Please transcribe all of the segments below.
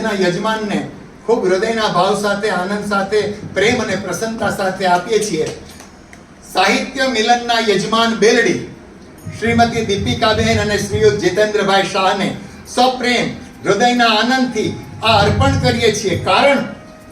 એના યજમાનને ખૂબ હૃદયના ભાવ સાથે, આનંદ સાથે, પ્રેમ અને પ્રસન્નતા સાથે આપીએ છીએ. સાહિત્ય મિલનના યજમાન બેલડી, શ્રીમતી દીપિકાબેન અને શ્રીયુત જીતેન્દ્રભાઈ શાહને સપ્રેમ હૃદયના આનંદથી આ અર્પણ કરીએ છીએ. કારણ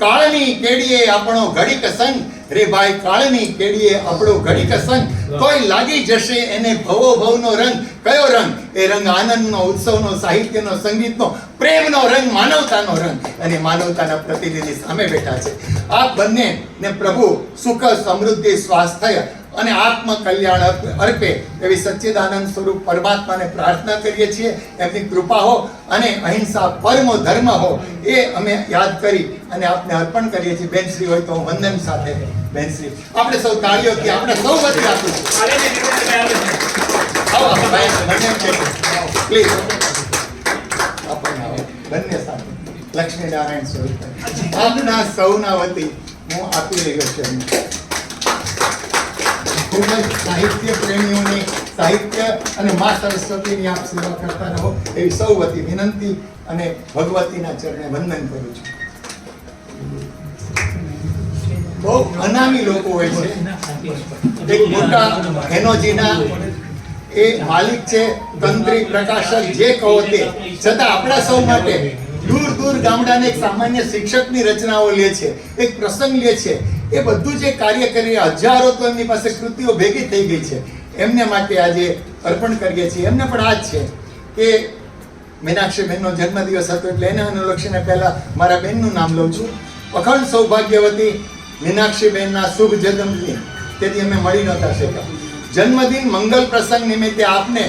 કાળની કેડીએ આપણો ઘડીક સંગ રે ભાઈ, કાળની કેડીએ આપણો ઘડીક સંગ કોઈ લાગી જશે એને ભવો ભવનો રંગ. કયો રંગ? એ રંગ આનંદનો, ઉત્સવનો, સાહિત્યનો, સંગીતનો, પ્રેમનો રંગ, માનવતાનો રંગ. અને માનવતાના પ્રતિનિધિ સામે બેઠા છે. આ બંને ને પ્રભુ સુખ સમૃદ્ધિ, સ્વાસ્થ્ય અને આત્મ કલ્યાણ અર્પે એવી સચ્ચિદાનંદ સ્વરૂપ પરમાત્માને પ્રાર્થના કરીએ છીએ. એમની કૃપા હો અને અહિંસા પરમો ધર્મ હો એ અમે યાદ કરી અને આપને અર્પણ કરીએ છીએ. બેનશ્રી હોય તો વંદન સાથે બેનશ્રી આપણે સૌ તાળીઓથી આપણે સૌ વધી આપીશું પ્લીઝ. બંને સાથે. લક્ષ્મીનારાયણ સ્વરૂપ. આપના સૌના વતી હું આપી રહ્યો છું. ખૂબ જ સાહિત્ય પ્રેમીઓની સાહિત્ય અને મા સરસ્વતીની આપ સેવા કરતા રહો એવી સૌ વતી વિનંતી અને ભગવતીના ચરણે વંદન કરું છું. બહુ અનામી લોકો હોય છે. એક મોટા એનોજીના એ માલિક છે, તંત્રી પ્રકાશક, જે કહો તે. છતાં આપણા સૌ માટે દૂર દૂર ગામડાને એક સામાન્ય શિક્ષકની રચનાઓ લે છે, એક પ્રસંગ લે છે. એ બધું જે કાર્ય કરી હજારો તો એમની પાસે કૃતિઓ ભેગી થઈ ગઈ છે. એમને માટે આજે અર્પણ કરીએ છીએ. એમને પણ આ જ છે કે મીનાક્ષી બહેનનો જન્મદિવસ હતો એટલે એને અનુલક્ષીને પહેલાં મારા બહેનનું નામ લઉં છું. અખંડ સૌભાગ્યવતી મીનાક્ષી બહેનના શુભ જન્મદિન. તેથી અમે મળી નહોતા શક્યા. જન્મદિન મંગલ પ્રસંગ નિમિત્તે આપને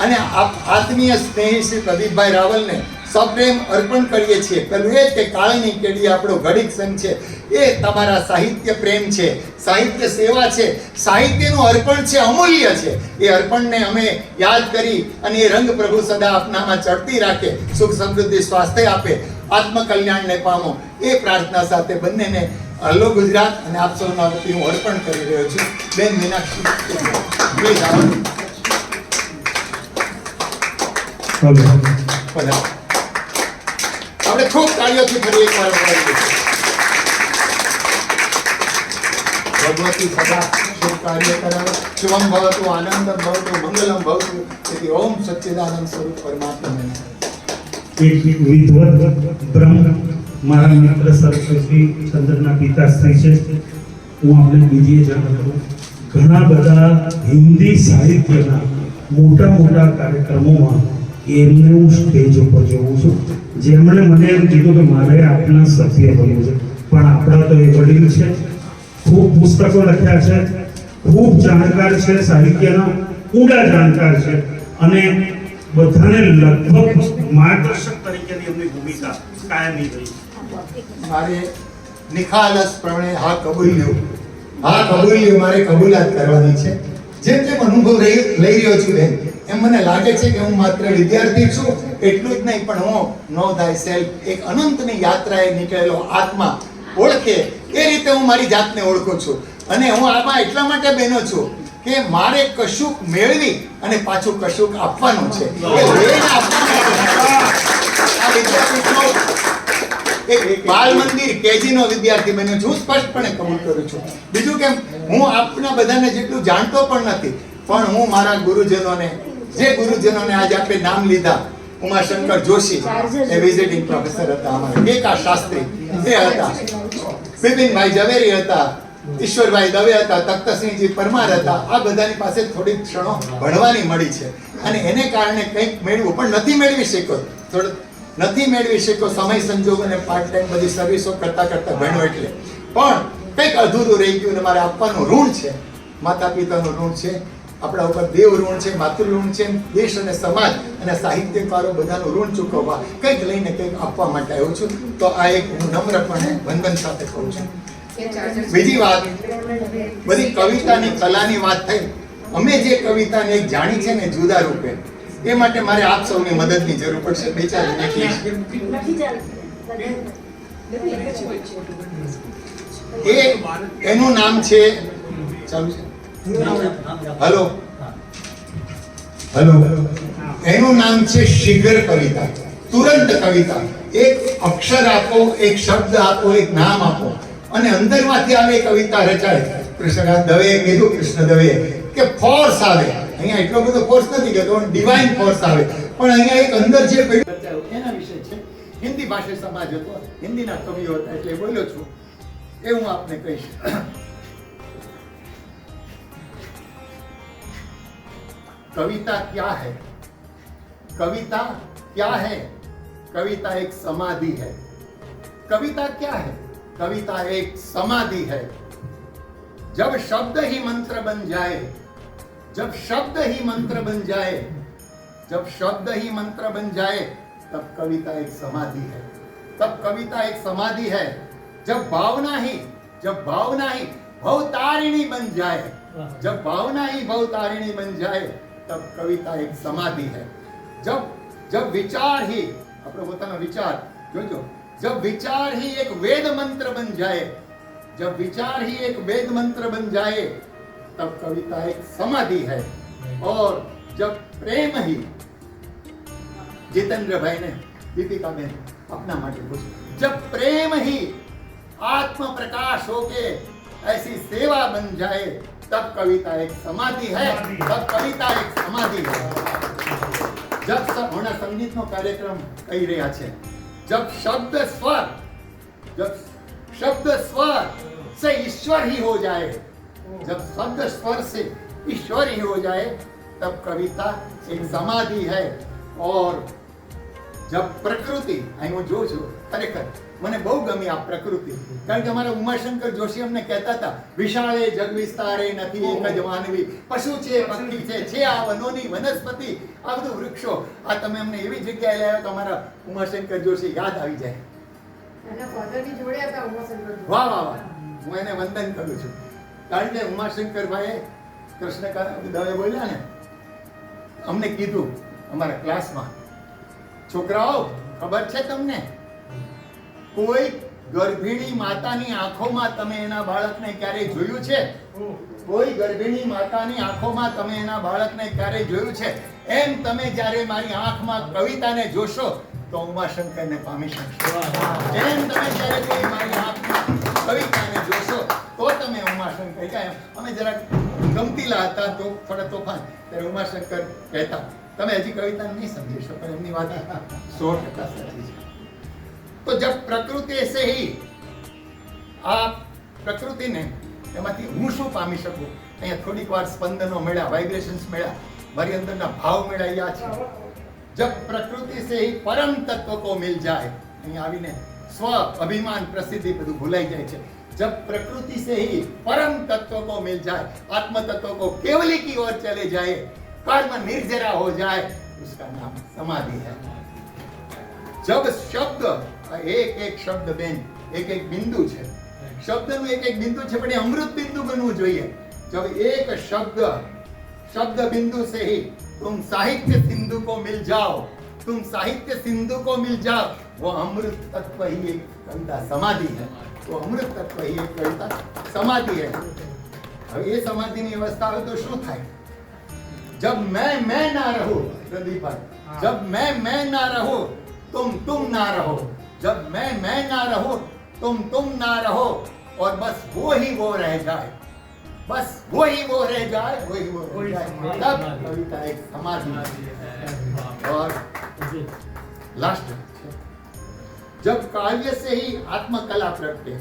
અને આત્મીય સ્નેહી શ્રી પ્રદીપભાઈ રાવલને સપ્રેમ અર્પણ કરીએ છીએ. પેલું એ કે કાળની કેડી આપણો ઘડીક સંઘ છે. એ તમારા સાહિત્ય પ્રેમ છે. સાહિત્ય સેવા છે. સાહિત્યનું અર્પણ છે અમૂલ્ય છે. એ અર્પણને અમે યાદ કરી અને એ રંગ પ્રભુ સદા આપનામાં ચડતી રાખે સુખ સમૃદ્ધિ સ્વાસ્થ્ય આપે આત્મકલ્યાણને પામો. એ પ્રાર્થના સાથે બંનેને હલો ગુજરાત અને આપ સૌના વતી હું અર્પણ કરી રહ્યો છું. બેન મીનાક્ષી. પ્લીઝ આવો પધારો. આપણે ખૂબ તાળીઓથી ફરી એકવાર. ભગવતી સદા શુભ કાર્ય કરાવે શુભમ ભવતુ આનંદમ ભવતુ મંગલમ ભવતુ તેથી ઓમ સચ્ચિદાનંદ સ્વરૂપ પરમાત્મા એક વિધવત બ્રહ્મ મારા મિત્ર સરસ્વતી ચંદ્રના પિતાશ્રી છે હું આપણે બીજી જાણ કરું ઘણા બધા હિન્દી સાહિત્યના મોટા મોટા કાર્યક્રમોમાં એમને હું સ્ટેજ ઉપર જોઉં છું જેમણે મને એમ કીધું કે મારે આપના સભ્ય બનવું છે. પણ આપણા તો એ વડીલ છે. ખૂબ પુસ્તકો લખ્યા છે. ખૂબ જાણકાર છે સાહિત્યના. ઊંડા જાણકાર છે. અને બધાને લગભગ માર્ગદર્શક તરીકેની એમની ભૂમિકા કાયમી રહી મારે નિખાલસ પ્રમાણે હા કબૂલ્યો. હા કબૂલ્યું મારે કબૂલાત કરવાની છે. જેમ જેમ અનુભવ લઈ રહ્યો છું બેન એમ મને લાગે છે કે હું માત્ર વિદ્યાર્થી છું એટલું જ નહીં પણ હું નો થાય સેલ્ફ એક અનંતની યાત્રાએ નીકળેલો આત્મા ઓળખે એ રીતે હું મારી જાતને ઓળખું છું. અને હું આમાં એટલા માટે બહેનો છું કે મારે કશુંક મેળવી અને પાછું કશુંક આપવાનું છે. એક બાલ મંદિર કેજી નો વિદ્યાર્થી બન્યો છું. સ્પષ્ટપણે કબૂલ કરું છું. બીજું કેમ હું આપના બધાને જેટલું જાણતો પણ નથી પણ હું મારા ગુરુજનોને જે ગુરુજનોને આજે આપણે નામ લીધા, ઉમાશંકર જોશી, એ વિઝિટિંગ પ્રોફેસર હતા અમારા. કેકા શાસ્ત્રી, એ હતા. બિપિનભાઈ ઝવેરી હતા, ઈશ્વરભાઈ દવે હતા, તખ્તસિંહજી પરમાર હતા. આ બધાની પાસે થોડી ક્ષણો ભણવાની મળી છે. અને એને કારણે કંઈક મેળવું પણ નથી મેળવી શક્યો. થોડો નથી મેળવી શક્યો સમય, સંજોગ અને પાર્ટ ટાઈમ બધી સર્વિસો કરતા કરતા ભણ્યો એટલે. પણ કંઈક અધૂરું રહી ગયું અને મારે આપવાનું ઋણ છે. માતા પિતાનું ઋણ છે. આપણા ઉપર દેવ ઋણ છે, માતૃ ઋણ છે, દેશ અને સમાજ અને સાહિત્યકારો બધાનું ઋણ ચૂકવવા કંઈક લઈને કંઈક આપવા માટે આવ્યો છું. તો આ એક હું નમ્રપણે વંદન સાથે કહું છું. બીજી વાત, બધી કવિતાની કલાની વાત થઈ. અમે જે કવિતાને એક જાણી છે ને જુદા રૂપે, એ માટે મારે આપ સૌની મદદની જરૂર પડશે. બે ચાર એ એનું નામ છે, ચાલુ છે. હલો. હલો. એનું નામ છે શીઘ્ર કવિતા. તુરંત કવિતા. એક અક્ષર આપો, એક શબ્દ આપો, એક નામ આપો. અને અંદરમાંથી આવે કવિતા રચાય. કૃષ્ણ દવે કીધું, કૃષ્ણ દવે કે ફોર્સ આવે. અહીંયા એટલો બધો ફોર્સ નથી કહેતો ડિવાઇન ફોર્સ આવે. પણ અહીંયા એક અંદર જે એના વિશે છે. હિન્દી ભાષા સમાજ હતો. હિન્દીના કવિઓ હતા, એટલે બોલ્યો છું. એ હું આપને કહીશ. कविता क्या है? कविता क्या है? कविता एक समाधि है। कविता क्या है? कविता एक समाधि है। जब शब्द ही मंत्र बन जाए जब शब्द ही मंत्र बन जाए जब शब्द ही मंत्र बन जाए तब कविता एक समाधि है। तब कविता एक समाधि है। जब भावना ही जब भावना ही भवतारिणी बन जाए जब भावना ही भवतारिणी बन जाए तब कविता एक समाधि है जब जब विचार ही આપણો પોતાનો વિચાર જોજો जब विचार ही एक वेद मंत्र बन जाए जब विचार ही एक वेद मंत्र बन जाए तब कविता एक समाधि है और जब प्रेम ही जितेंद्र भाई ने दीपिका बहन अपना माटे पूछ जब प्रेम ही आत्म प्रकाश होके ऐसी सेवा बन जाए तब कविता एक समाधि है तब कविता एक समाधि है जब सब होना संगीत નો કાર્યક્રમ કહી રહ્યા છે जब शब्द स्वर जब शब्द स्वर से ईश्वर ही हो जाए जब शब्द स्वर से ईश्वर ही हो जाए तब कविता एक समाधि है और જબ પ્રકૃતિ અહીં હું જોઉં છું ખરેખર મને બહુ ગમી આ પ્રકૃતિ. કારણ કે અમારા ઉમાશંકર જોશી અમને કહેતા હતા વિશાળે જગ વિસ્તારે નથી એક જ માનવી. પશુ છે પક્ષી છે છે આ વનોની વનસ્પતિ આ બધું વૃક્ષો. આ તમે અમને એવી જગ્યાએ લાવ્યો તો અમારા ઉમાશંકર જોશી યાદ આવી જાય. વાહ વાહ વાહ. હું એને વંદન કરું છું. કારણ કે ઉમાશંકર ભાઈ કૃષ્ણકાંત દવે બોલ્યા ને અમને કીધું અમારા ક્લાસમાં છોકરાઓ, ખબર છે તમને? કોઈ ગર્ભિણી માતાની આંખોમાં તમે એના બાળકને ક્યારે જોયું છે? કોઈ ગર્ભિણી માતાની આંખોમાં તમે એના બાળકને ક્યારે જોયું છે? એમ તમે જ્યારે મારી આંખમાં કવિતાને જોશો, તો ઉમાશંકરને પામી શકશો એમ તમે જ્યારે કોઈ મારી આંખમાં કવિતાને જોશો, તો તમે ઉમાશંકર. અમે જરાક ગમતીલા હતા, તો થોડા તોફાન. ત્યારે ઉમાશંકર કહેતા તમે હજી કવિતાને નહીં સમજી શકો એમની વાત સો ટકા સાચી છે તો જબ પ્રકૃતિ से ही આ પ્રકૃતિને એમાંથી હું શું પામી શકું અહીંયા થોડીક વાર સ્પંદનો મળ્યા વાઇબ્રેશન્સ મળ્યા મારી અંદરના ભાવ મેળવ્યા છે જબ પ્રકૃતિ से ही પરમ તત્વ को मिल जाए અહીંયા આવીને સ્વ અભિમાન પ્રસિદ્ધિ બધું ભૂલાઈ જાય છે जब प्रकृति से ही परम तत्व को मिल जाए आत्म तत्व को केवली की ओर चले जाए कर्म निर्जरा हो जाए उसका नाम समाधि है जब શબ્દ એક એક શબ્દ બેન એક એક બિંદુ છે શબ્દનું એક એક બિંદુ છે પણ એ અમૃત બિંદુ બનવું જોઈએ જબ એક શબ્દ શબ્દ બિંદુ से ही तुम साहित्य सिंधु को मिल जाओ तुम साहित्य सिंधु को मिल जाओ वो अमृत तत्व ही एक कविता समाधि है वो अमृत तत्व ही एक कविता समाधि है હવે એ સમાધિની અવસ્થા હોય તો શું થાય जब मैं मैं ना रहूँ प्रदीप भाई जब मैं मैं ना रहो तुम तुम ना रहो। जब मैं मैं ना रहूँ तुम तुम ना रहो और बस वो ही वो रह जाए। बस वो ही वो रह जाए वो ही वो रह जाए। तब कविता एक समाधि और लास्ट। जब काव्य से ही आत्मकला प्रगटे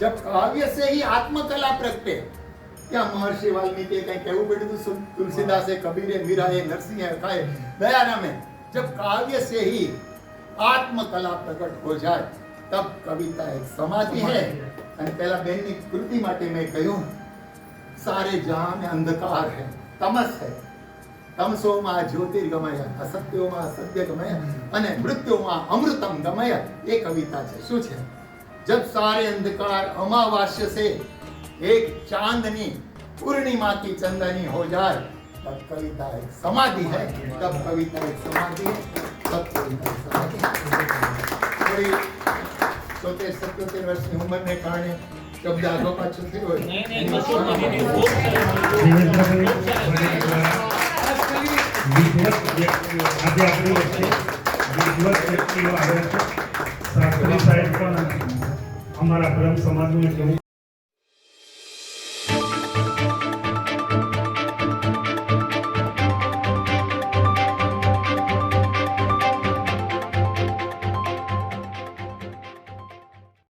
जब काव्य से ही आत्मकला प्रगटे ત્યાં મહર્ષિ વાલ્મીકિએ કંઈ કહેવું પડ્યું તુલસીદાસે કબીરે, મીરાએ, નરસિંહે કાએ દયારામે જબ કાવ્ય સે ही આત્મકલા પ્રગટ હો જાય, તબ કવિતા એક સમાધિ હે. અને પહેલા બેનની કૃતિ માટે મેં કહ્યું, સારે જહાં અંધકાર હે, તમસ હે. તમસોમાં જ્યોતિર્ગમય, અસત્યોમાં અસત્ય ગમય અને મૃત્યુમાં અમૃતમ ગમય. એ કવિતા છે. શું છે? જબ સારે અંધકાર, અમાવાસ્ય છે एक चांदनी पूर्णिमा की चंदनी हो जाए तब कविता एक समाधि है तब कविता एक समाधि है तब कविता एक समाधि है कोई સોતેર સત્યોતેર વર્ષની ઉંમરને કારણે શબ્દ આગો પાછો થયો હોય દેવેન્દ્રભાઈ વડેલ દ્વારા વિદ્વત વ્યક્તિઓ આજે આપણી વચ્ચે વિદ્વત વ્યક્તિઓ આવ્યા છે શાસ્ત્રી સાહેબ પણ અમારા બ્રહ્મ સમાજનું એક એવું